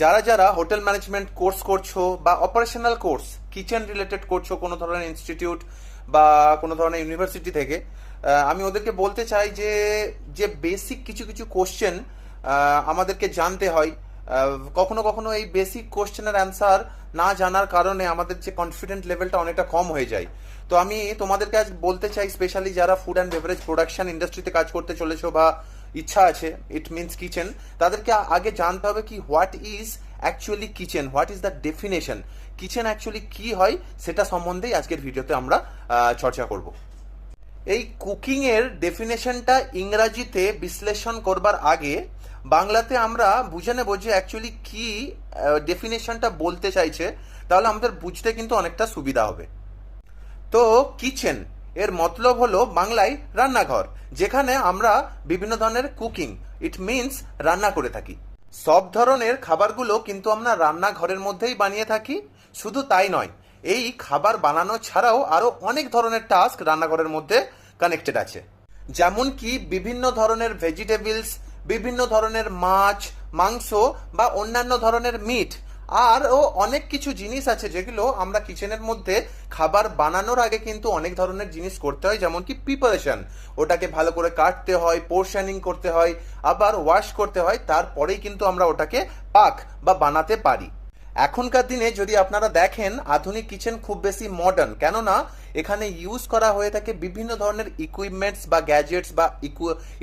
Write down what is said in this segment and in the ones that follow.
যারা যারা hotel management course করছ বা অপারেশনাল কোর্স কিচেন রিলেটেড করছ, কোনো ধরনের ইনস্টিটিউট বা কোনো ধরনের ইউনিভার্সিটি থেকে আমি ওদেরকে বলতে চাই যে যে বেসিক কিছু কিছু কোশ্চেন আমাদেরকে জানতে হয়। কখনো কখনো এই বেসিক কোশ্চেনের অ্যান্সার না জানার কারণে আমাদের যে কনফিডেন্ট লেভেলটা অনেকটা কম হয়ে যায়। তো আমি তোমাদেরকে আজ বলতে চাই স্পেশালি যারা ফুড অ্যান্ড বেভারেজ প্রোডাকশন ইন্ডাস্ট্রিতে কাজ করতে চলেছো বা ইচ্ছা আছে ইট মিনস কিচেন তাদেরকে আগে জানতে হবে কি what is actually kitchen what is the definition kitchen actually কি হয়, সেটা সম্বন্ধেই আজকের ভিডিওতে আমরা চর্চা করব। এই কুকিং এর ডেফিনেশনটা ইংরাজিতে বিশ্লেষণ করবার আগে, বাংলাতে আমরা বুঝে নেব যে অ্যাকচুয়ালি কি ডেফিনেশনটা বলতে চাইছে, তাহলে আমাদের বুঝতে কিন্তু অনেকটা সুবিধা হবে। তো কিচেন এর মতলব হলো বাংলায় রান্নাঘর, যেখানে আমরা বিভিন্ন ধরনের কুকিং ইট মিনস রান্না করে থাকি। সব ধরনের খাবারগুলো কিন্তু আমরা রান্নাঘরের মধ্যেই বানিয়ে থাকি, শুধু তাই নয়, এই খাবার বানানো ছাড়াও আরও অনেক ধরনের টাস্ক রান্নাঘরের মধ্যে কানেক্টেড আছে। যেমন কি বিভিন্ন ধরনের ভেজিটেবলস বিভিন্ন ধরনের মাছ, মাংস বা অন্যান্য ধরনের মিট আরও অনেক কিছু জিনিস আছে যেগুলো আমরা কিচেনের মধ্যে খাবার বানানোর আগে কিন্তু অনেক ধরনের জিনিস করতে হয়, যেমন কি প্রিপারেশন ওটাকে ভালো করে কাটতে হয় পোর্শনিং করতে হয়, আবার ওয়াশ করতে হয়, তারপরেই কিন্তু আমরা ওটাকে পাক বা বানাতে পারি। এখনকার দিনে যদি আপনারা দেখেন, আধুনিক কিচেন খুব বেশি মডার্ন কেননা, এখানে ইউজ করা হয়ে থাকে বিভিন্ন ধরনের ইকুইপমেন্টস বা গ্যাজেটস বা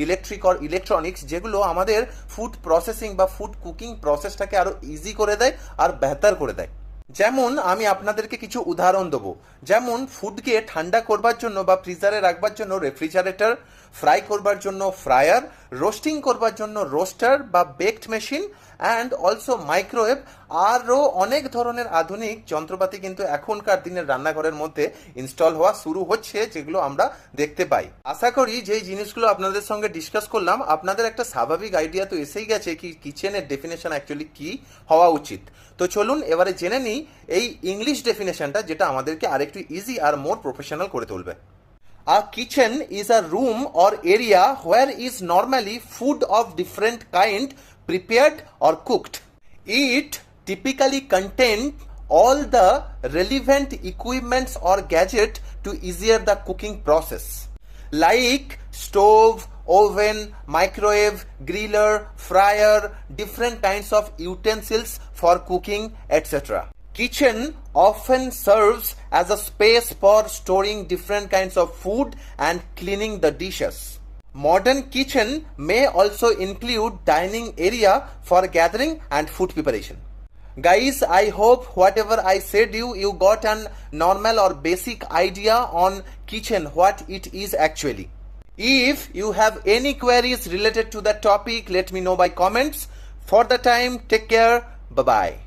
ইলেকট্রিক অর ইলেকট্রনিক্স যেগুলো আমাদের ফুড প্রসেসিং বা ফুড কুকিং প্রসেসটাকে আরও ইজি করে দেয় আর বেহতার করে দেয়। যেমন, আমি আপনাদেরকে কিছু উদাহরণ দেবো। যেমন ফুডকে ঠান্ডা করবার জন্য বা ফ্রিজারে রাখবার জন্য রেফ্রিজারেটর ফ্রাই করবার জন্য ফ্রায়ার রোস্টিং করবার জন্য রোস্টার বা baked machine and also microwave আরও অনেক ধরনের আধুনিক যন্ত্রপাতি কিন্তু এখনকার দিনের রান্নাঘরের মধ্যে ইনস্টল হওয়া শুরু হচ্ছে, যেগুলো আমরা দেখতে পাই। আশা করি যেই জিনিসগুলো আপনাদের সঙ্গে ডিসকাস করলাম। আপনাদের একটা স্বাভাবিক আইডিয়া তো এসেই গেছে কি কিচেনের ডেফিনেশন অ্যাকচুয়ালি কি হওয়া উচিত। তো চলুন এবারে জেনে নিই এই ইংলিশ ডেফিনেশনটা যেটা আমাদেরকে আরেকটু ইজি আর মোর প্রফেশনাল করে তুলবে। A kitchen is a room or area where is normally food of different kind prepared or cooked. It typically contain all the relevant equipments or gadget to easier the cooking process like stove, oven, microwave, griller, fryer, different kinds of utensils for cooking, etc. Kitchen often serves as a space for storing different kinds of food and cleaning the dishes. Modern kitchen may also include dining area for gathering and food preparation. Guys, I hope whatever I said you, you got an normal or basic idea on kitchen, what it is actually. If you have any queries related to the topic, let me know by comments. For the time, take care. Bye bye.